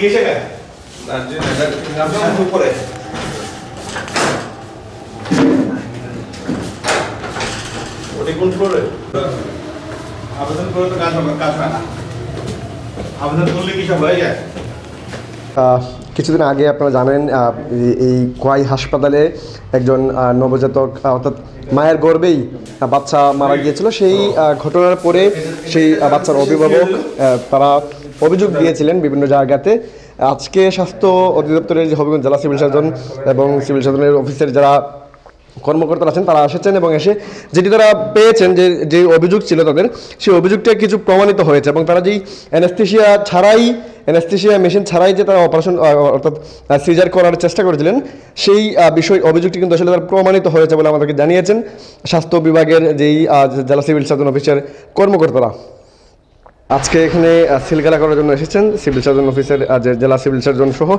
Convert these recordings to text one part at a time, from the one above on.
গিয়েছে কেন? নাম উপরে ওটি কোন ফ্লোরে আবেদন করে তো কাজ হবে কাজ হয় না। আবেদন করলে কি সব হয়ে যায়? আহ, কিছুদিন আগে আপনারা জানেন এই- এই কোয়াই হাসপাতালে একজন নবজাতক অর্থাৎ মায়ের গর্বেই বাচ্চা মারা গিয়েছিল। সেই ঘটনার পরে সেই বাচ্চার অভিভাবক তারা অভিযোগ দিয়েছিলেন বিভিন্ন জায়গাতে। আজকে স্বাস্থ্য অধিদপ্তরের যে হবিগঞ্জ জেলা সিভিল সার্জন এবং সিভিল সার্জনের অফিসের যারা কর্মকর্তারা আছেন, তারা এসেছেন এবং এসে যেটি তারা পেয়েছেন যে যে অভিযোগ ছিল তাদের, সেই অভিযোগটা কিছু প্রমাণিত হয়েছে এবং তারা যেই অ্যানেস্থেশিয়া ছাড়াই অ্যানেস্থেশিয়া মেশিন ছাড়াই যে তারা অপারেশন অর্থাৎ সিজার করার চেষ্টা করেছিলেন, সেই বিষয়, অভিযোগটি কিন্তু আসলে তারা প্রমাণিত হয়েছে বলে আমাদেরকে জানিয়েছেন স্বাস্থ্য বিভাগের যেই জেলা সিভিল সার্জন অফিসের কর্মকর্তারা। আজকে এখানে আহ, সিলগালা করার জন্য এসেছেন সিভিল সার্জন অফিসের জেলা সিভিল সার্জন সহ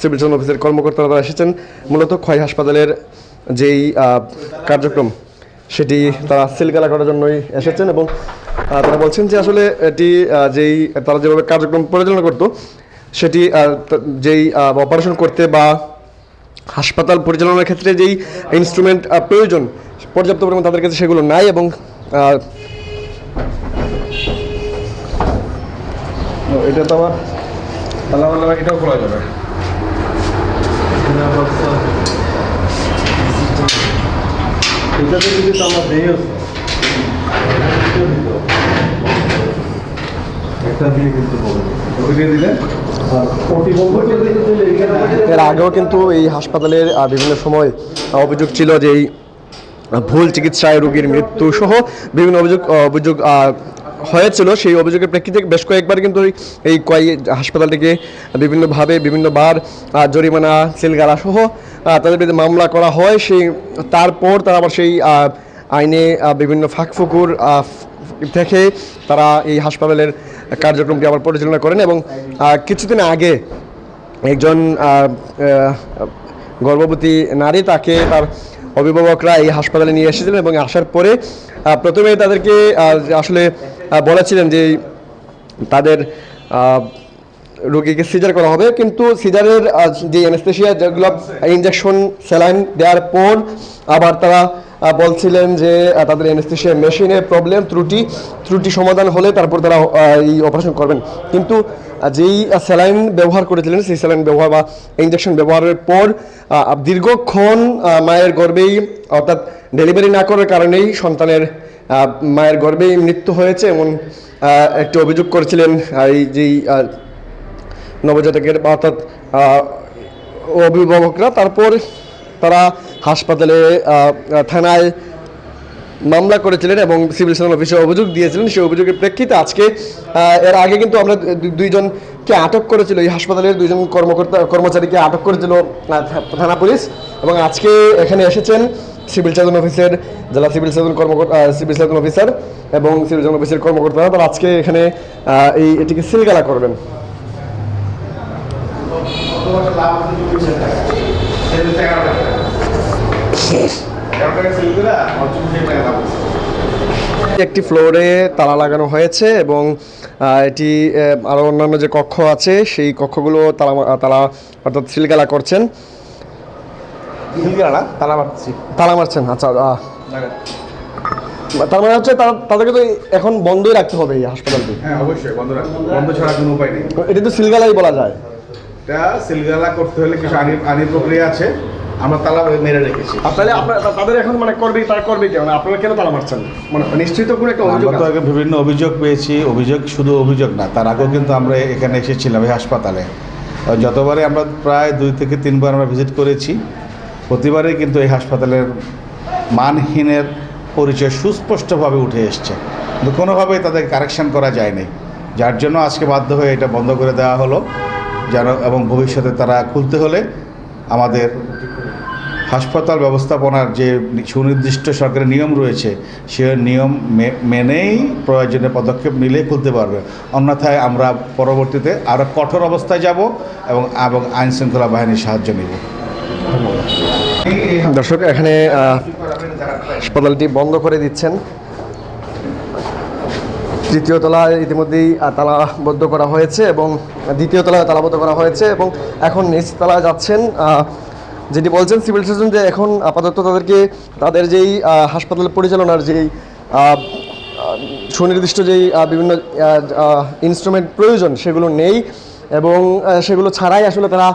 সিভিল সার্জন অফিসের কর্মকর্তারা তারা এসেছেন। মূলত ক্ষয় হাসপাতালের যেই কার্যক্রম সেটি তারা সিলগালা করার জন্যই এসেছেন এবং তারা বলছেন যে আসলে এটি যেই তারা যেভাবে কার্যক্রম পরিচালনা করতো সেটি যেই অপারেশন করতে বা হাসপাতাল পরিচালনার ক্ষেত্রে যেই ইনস্ট্রুমেন্ট প্রয়োজন পর্যাপ্ত পরিমাণ তাদের কাছে সেগুলো নাই এবং এটা তো আবার এটাও খোলা যাবে। দিলে? এর আগেও কিন্তু এই হাসপাতালের বিভিন্ন সময় অভিযোগ ছিল যে এই ভুল চিকিৎসায় রোগীর মৃত্যু সহ বিভিন্ন অভিযোগ অভিযোগ হয়েছিল সেই অভিযোগের প্রেক্ষিতে বেশ কয়েকবার কিন্তু এই- কয় হাসপাতালটিকে বিভিন্নভাবে বিভিন্নবার জরিমানা, সিলগালা সহ তাদের বিরুদ্ধে মামলা করা হয়। সেই তারপর তারা আবার সেই আইনে বিভিন্ন ফাঁকফুকুর থেকে তারা এই হাসপাতালের কার্যক্রমটি আবার পরিচালনা করেন এবং কিছুদিন আগে একজন গর্ভবতী নারী তাকে তার অভিভাবকরা এই হাসপাতালে নিয়ে এসেছিলেন এবং আসার পরে প্রথমে তাদেরকে আসলে বলেছিলেন যে তাদের রোগীকে সিজার করা হবে। কিন্তু সিজারের যে অ্যানেস্থেশিয়া যেগুলো ইঞ্জেকশন স্যালাইন দেওয়ার পর আবার তারা বলছিলেন যে তাদের অ্যানেস্থেশিয়া মেশিনে প্রবলেম ত্রুটি ত্রুটি সমাধান হলে তারপর তারা এই অপারেশন করবেন। কিন্তু যেই স্যালাইন ব্যবহার করেছিলেন, সেই স্যালাইন ব্যবহার বা ইঞ্জেকশন ব্যবহারের পর দীর্ঘক্ষণ মায়ের গর্ভেই অর্থাৎ ডেলিভারি না করার কারণেই সন্তানের মায়ের গর্ভেই মৃত্যু হয়েছে এমন একটি অভিযোগ করেছিলেন এই যেই নবজাতকের, অর্থাৎ অভিভাবকরা। তারপর তারা হাসপাতালে থানায় মামলা করেছিলেন এবং সিভিল সার্জন অফিসে অভিযোগ দিয়েছিলেন। সেই অভিযোগের প্রেক্ষিতে আজকে এর আগে কিন্তু আমরা দুইজনকে আটক করেছিল, এই হাসপাতালের দুইজন কর্মকর্তা, কর্মচারীকে আটক করেছিল থানা পুলিশ। এবং আজকে এখানে এসেছেন সিভিল সার্জন অফিসের, জেলা সিভিল সার্জন কর্মকর্তা সিভিল সার্জন অফিসার এবং সিভিল সার্জন অফিসের কর্মকর্তারা তারা আজকে এখানে এই, এটিকে সিলগালা করবেন। একটি ফ্লোরে তালা লাগানো হয়েছে এবং এটি আরও অন্যান্য যে কক্ষ আছে, সেই কক্ষগুলো তালা তালা অর্থাৎ সিলগালা করছেন। না তালা মারছি। তালা মারছেন আচ্ছা তার মানে হচ্ছে তাদেরকে তো এখন বন্ধই রাখতে হবে এই হাসপাতালটি। হ্যাঁ অবশ্যই বন্ধ রাখ বন্ধ ছাড়া কোনো উপায় নেই। এটি তো সিলগালাই বলা যায়। এটা সিলগালা করতে হলে কিছু আইনি আইনি প্রক্রিয়া আছে। আমরা তালা মেরে রেখেছি। তাহলে আপনার তাদের এখন মানে করবে তারা করবে কেন? আপনারা কেন তালা মারছেন? মানে নিশ্চয়ই তো কোনো একটা অভিযোগ তো আগে বিভিন্ন অভিযোগ পেয়েছি। অভিযোগ শুধু অভিযোগ না তার আগেও কিন্তু আমরা এখানে এসেছিলাম এই হাসপাতালে। যতবারে আমরা প্রায় দুই থেকে তিনবার আমরা ভিজিট করেছি প্রতিবারই কিন্তু এই হাসপাতালের মানহীনের পরিচয় সুস্পষ্টভাবে উঠে এসছে। কিন্তু কোনোভাবেই তাদের কারেকশন করা যায়নি। যার জন্য আজকে বাধ্য হয়ে এটা বন্ধ করে দেওয়া হলো, যেন এবং ভবিষ্যতে তারা খুলতে হলে আমাদের হাসপাতাল ব্যবস্থাপনার যে সুনির্দিষ্ট সরকারের নিয়ম রয়েছে, সে নিয়ম মেনেই প্রয়োজনীয় পদক্ষেপ নিলে খুলতে পারবে। অন্যথায় আমরা পরবর্তীতে আরও কঠোর অবস্থায় যাব এবং এবং আইন শৃঙ্খলা বাহিনীর সাহায্য নেব। দর্শক, এখানে হাসপাতালটি বন্ধ করে দিচ্ছেন। তৃতীয় তলায় ইতিমধ্যেই তালাবদ্ধ করা হয়েছে এবং দ্বিতীয় তলায় তালাবদ্ধ করা হয়েছে এবং এখন নিচ তলায় যাচ্ছেন যেটি বলছেন সিভিল সার্জন যে এখন আপাতত তাদেরকে তাদের যেই হাসপাতাল পরিচালনার যেই সুনির্দিষ্ট যেই বিভিন্ন ইনস্ট্রুমেন্ট প্রয়োজন সেগুলো নেই। এবং সেগুলো ছাড়াই আসলে তারা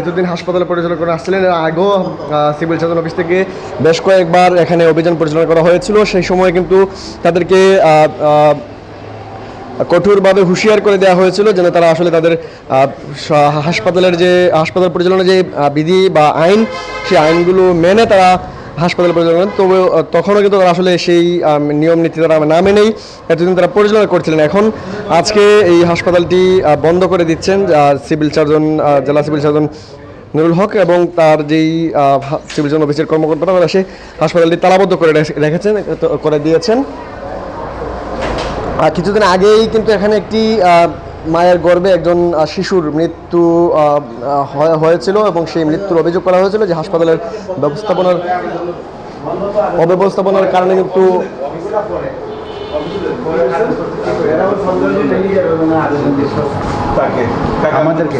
এতদিন হাসপাতালে পরিচালনা করে আসছিলেন। এর আগেও সিভিল সার্জন অফিস থেকে বেশ কয়েকবার এখানে অভিযান পরিচালনা করা হয়েছিল। সেই সময় কিন্তু তাদেরকে কঠোরভাবে হুঁশিয়ার করে দেওয়া হয়েছিল যেন তারা আসলে তাদের হাসপাতালের যে, হাসপাতাল পরিচালনার যে বিধি বা আইন, সেই আইনগুলো মেনে তারা হাসপাতাল পরিচালনা করেন তবে তখনও কিন্তু তারা আসলে সেই নিয়ম নীতি তারা না মেনেই এতদিন তারা পরিচালনা করছিলেন। এখন আজকে এই হাসপাতালটি বন্ধ করে দিচ্ছেন সিভিল সার্জন জেলা সিভিল সার্জন নুরুল হক এবং তার যেই সিভিল সার্জন অফিসের কর্মকর্তারা, তারা সেই হাসপাতালটি তালাবদ্ধ করে রেখে- রেখেছেন করে দিয়েছেন। কিছুদিন আগেই কিন্তু এখানে একটি মায়ের গর্ভে একজন শিশুর মৃত্যু হয়- হয়েছিল এবং সেই মৃত্যুর অভিযোগ করা হয়েছিল যে হাসপাতালের ব্যবস্থাপনার অব্যবস্থাপনার কারণে কিন্তু আমাদেরকে?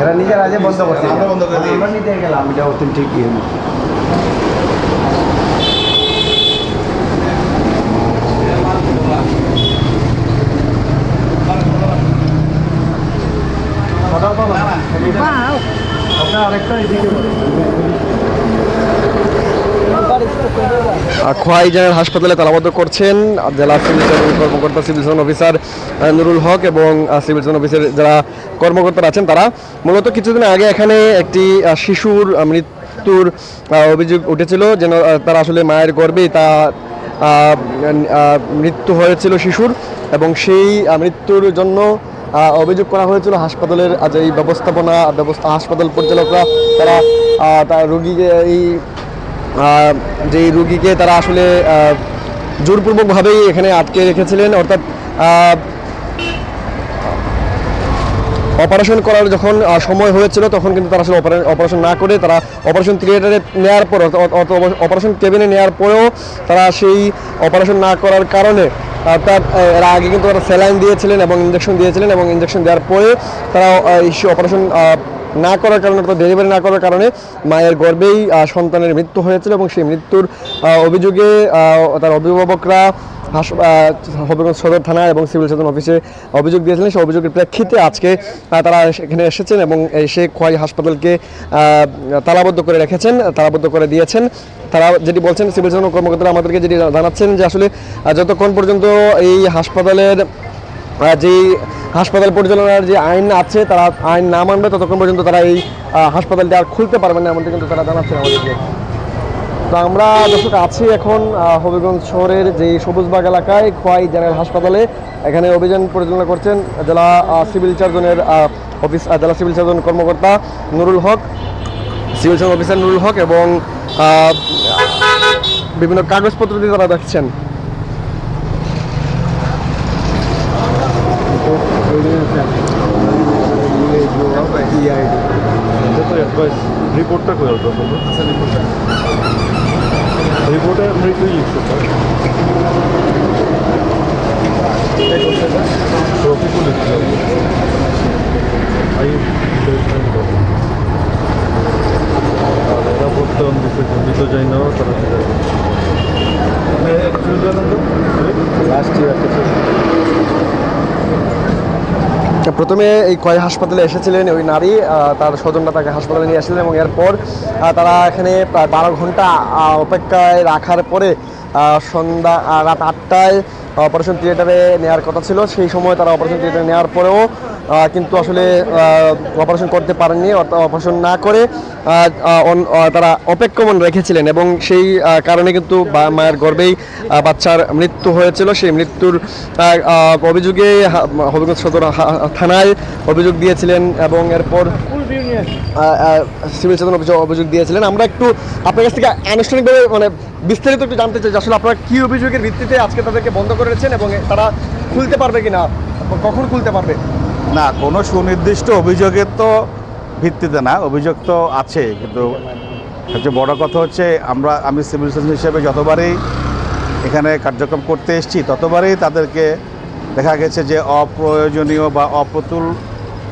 এরা নিজের আজে বন্ধ করছে। আমরা বন্ধ করে আমরা নিজে গেলাম এটা অত ঠিকই খোয়াই জেনারেল হাসপাতালে তালাবদ্ধ করছেন জেলা সিভিল সার্জন কর্মকর্তা civil surgeon officer Nurul Haque এবং সিভিল সার্জন অফিসের যারা কর্মকর্তারা আছেন তারা মূলত কিছুদিন আগে এখানে একটি শিশুর মৃত্যুর অভিযোগ উঠেছিল যেন তারা আসলে মায়ের গর্ভেই তা মৃত্যু হয়েছিল শিশুর এবং সেই মৃত্যুর জন্য অভিযোগ করা হয়েছিল হাসপাতালের যে এই ব্যবস্থাপনা, ব্যবস্থা হাসপাতাল পরিচালকরা তারা তার রোগীকে এই যে রুগীকে তারা আসলে জোরপূর্বকভাবেই এখানে আটকে রেখেছিলেন। অর্থাৎ অপারেশন করার যখন সময় হয়েছিল, তখন কিন্তু তারা আসলে অপারে- অপারেশন না করে তারা অপারেশন থিয়েটারে নেওয়ার পর অপারেশন কেবিনে নেওয়ার পরেও তারা সেই অপারেশন না করার কারণে অর্থাৎ এর আগে কিন্তু তারা স্যালাইন দিয়েছিলেন এবং ইঞ্জেকশন দিয়েছিলেন এবং ইঞ্জেকশন দেওয়ার পরে তারা এই অপারেশন না করার কারণে অর্থাৎ ডেলিভারি না করার কারণে মায়ের গর্ভেই আহ, সন্তানের মৃত্যু হয়েছিল এবং সেই মৃত্যুর অভিযোগে তার অভিভাবকরা হবিগঞ্জ সদর থানা এবং সিভিল সার্জন অফিসে অভিযোগ দিয়েছিলেন। সেই অভিযোগের প্রেক্ষিতে আজকে তারা এখানে এসেছেন এবং এসে খোয়াই হাসপাতালকে তালাবদ্ধ করে রেখেছেন তালাবদ্ধ করে দিয়েছেন। তারা যেটি বলছেন, সিভিল সার্জন কর্মকর্তারা আমাদেরকে যেটি জানাচ্ছেন যে আসলে যতক্ষণ পর্যন্ত এই হাসপাতালের যেই হাসপাতাল পরিচালনার যে আইন আছে, তারা আইন না মানবে, ততক্ষণ পর্যন্ত তারা এই হাসপাতালটি আর খুলতে পারবেন না, এমনটি কিন্তু তারা জানাচ্ছেন আমাদেরকে। তো আমরা, দর্শক, আছি এখন হবিগঞ্জ শহরের যে সবুজবাগ এলাকায়, খোয়াই জেনারেল হাসপাতালে। এখানে অভিযান পরিচালনা করছেন জেলা সিভিল সার্জনের অফিস জেলা সিভিল সার্জন কর্মকর্তা Nurul Haque. Civil surgeon officer Nurul Haque এবং বিভিন্ন কাগজপত্র দিয়ে তারা দেখছেন। রিপোর্টটা করে রিপোর্টে মৃত্যুই লিখছে আই আর এরা বলতে খন্ডিত যাই না, তারা প্রথমে এই কয় হাসপাতালে এসেছিলেন ওই নারী তার স্বজনরা তাকে হাসপাতালে নিয়ে আসছিলেন এবং এরপর তারা এখানে প্রায় বারো ঘণ্টা অপেক্ষায় রাখার পরে সন্ধ্যা রাত আটটায় অপারেশন থিয়েটারে নেওয়ার কথা ছিল। সেই সময় তারা অপারেশন থিয়েটারে নেওয়ার পরেও কিন্তু আসলে অপারেশন করতে পারেননি অর্থাৎ অপারেশন না করে তারা অপেক্ষমন রেখেছিলেন এবং সেই কারণে কিন্তু মায়ের গর্ভেই আহ, বাচ্চার মৃত্যু হয়েছিল। সেই মৃত্যুর অভিযোগে হবিগঞ্জ সদর থানায় অভিযোগ দিয়েছিলেন এবং এরপর সিভিল সার্জন অফিসে অভিযোগ দিয়েছিলেন। আমরা একটু আপনার কাছ থেকে আনুষ্ঠানিকভাবে মানে বিস্তারিত একটু জানতে চাই আসলে আপনারা কী অভিযোগের ভিত্তিতে আজকে তাদেরকে বন্ধ করে রেখেছেন এবং তারা খুলতে পারবে কিনা? কখন খুলতে পারবে? না, কোনো সুনির্দিষ্ট অভিযোগের তো ভিত্তিতে না, অভিযোগ তো আছে, কিন্তু সবচেয়ে বড় কথা হচ্ছে আমরা, আমি সিভিল সার্জন হিসেবে যতবারই এখানে কার্যক্রম করতে এসেছি, ততবারই তাদেরকে দেখা গেছে যে অপ্রয়োজনীয় বা অপ্রতুল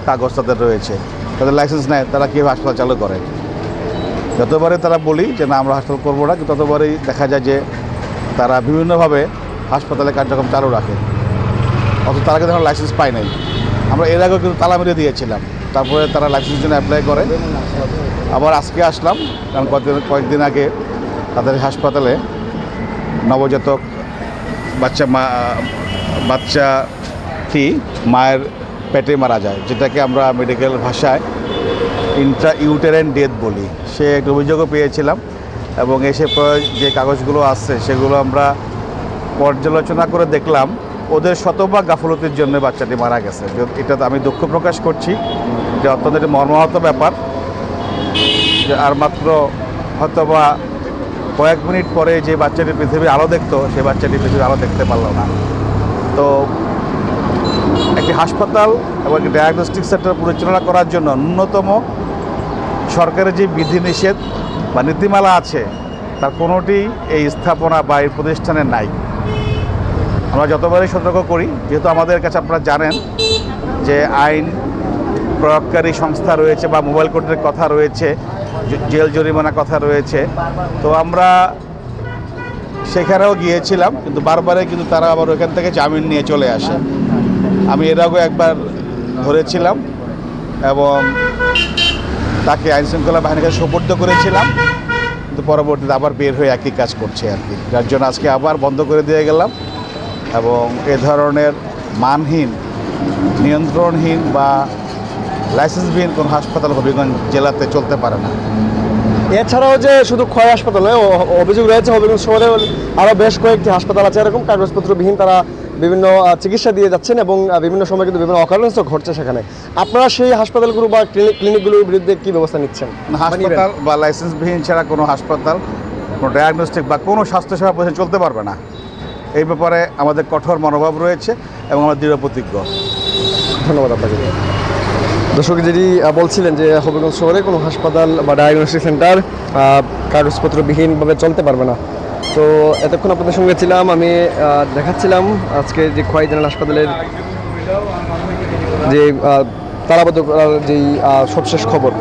কাগজ তাদের রয়েছে। তাদের লাইসেন্স নেয়, তারা কীভাবে হাসপাতাল চালু করে? যতবারই তারা বলি যে না, আমরা হাসপাতাল করব না ততবারই দেখা যায় যে তারা বিভিন্নভাবে হাসপাতালে কার্যক্রম চালু রাখে। অথচ তারা কিন্তু লাইসেন্স পায় নাই। আমরা এর আগেও কিন্তু তালা মেরে দিয়েছিলাম। তারপরে তারা লাইসেন্সের জন্য অ্যাপ্লাই করে। আবার আজকে আসলাম, কারণ কয়েকদিন কয়েকদিন আগে তাদের হাসপাতালে নবজাতক বাচ্চা মা বাচ্চাটি মায়ের পেটে মারা যায়, যেটাকে আমরা মেডিকেল ভাষায় ইন্ট্রা ইউটেরেন ডেথ বলি। সে একটা অভিযোগও পেয়েছিলাম এবং এসে যে কাগজগুলো আসছে সেগুলো আমরা পর্যালোচনা করে দেখলাম। ওদের শতভাগ গাফলতির জন্য বাচ্চাটি মারা গেছে। এটাতে আমি দুঃখ প্রকাশ করছি যে অত্যন্ত একটি মর্মাহত ব্যাপার। যে আর মাত্র হয়তোবা কয়েক মিনিট পরে যে বাচ্চাটি পৃথিবীর আলো দেখতো, সেই বাচ্চাটি পৃথিবীর আলো দেখতে পারল না। তো একটি হাসপাতাল এবং একটি ডায়াগনস্টিক সেন্টার পরিচালনা করার জন্য ন্যূনতম সরকারের যে বিধিনিষেধ বা নীতিমালা আছে, তার কোনোটি এই স্থাপনা বা এই প্রতিষ্ঠানে নাই। আমরা যতবারই সতর্ক করি, যেহেতু আমাদের কাছে আপনারা জানেন যে আইন প্রয়োগকারী সংস্থা রয়েছে বা মোবাইল কোর্টের কথা রয়েছে জেল জরিমানা কথা রয়েছে, তো আমরা সেখানেও গিয়েছিলাম, কিন্তু বারবারে কিন্তু তারা আবার ওখান থেকে জামিন নিয়ে চলে আসে। আমি এর আগেও একবার ধরেছিলাম এবং তাকে আইন শৃঙ্খলা বাহিনীর কাছে সোপর্দ করেছিলাম, কিন্তু পরবর্তীতে আবার বের হয়ে একই কাজ করছে আর কি। যার জন্য আজকে আবার বন্ধ করে দিয়ে গেলাম। এবং এ ধরনের মানহীন নিয়ন্ত্রণহীন বা লাইসেন্সবিহীন কোনো হাসপাতাল হবিগঞ্জ জেলাতে চলতে পারে না। এছাড়াও যে শুধু ক্ষয় হাসপাতালে অভিযোগ রয়েছে হবিগঞ্জ শহরে আরও বেশ কয়েকটি হাসপাতাল আছে। এরকম কাগজপত্রবিহীন তারা বিভিন্ন চিকিৎসা দিয়ে যাচ্ছেন এবং বিভিন্ন সময় কিন্তু বিভিন্ন অকারেন্সও ঘটছে সেখানে। আপনারা সেই হাসপাতালগুলো বা ক্লিনিক ক্লিনিকগুলোর বিরুদ্ধে কি ব্যবস্থা নিচ্ছেন? হাসপাতাল বা লাইসেন্সবিহীন ছাড়া কোনো হাসপাতাল কোনো ডায়াগনস্টিক বা কোনো স্বাস্থ্যসেবা প্রতিষ্ঠান চলতে পারবে না। এই ব্যাপারে আমাদের কঠোর মনোভাব রয়েছে এবং আমরা দৃঢ় প্রতিজ্ঞ। ধন্যবাদ আপনাকে। দর্শক আহ, বলছিলেন যে হবিগঞ্জ শহরে কোনো হাসপাতাল বা ডায়াগনস্টিক সেন্টার কাগজপত্রবিহীনভাবে চলতে পারবে না। তো এতক্ষণ আপনাদের সঙ্গে ছিলাম আমি দেখাচ্ছিলাম আজকে যে খোয়াই জেনারেল হাসপাতালের যে তারাবদ্ধ যেই সবশেষ খবর।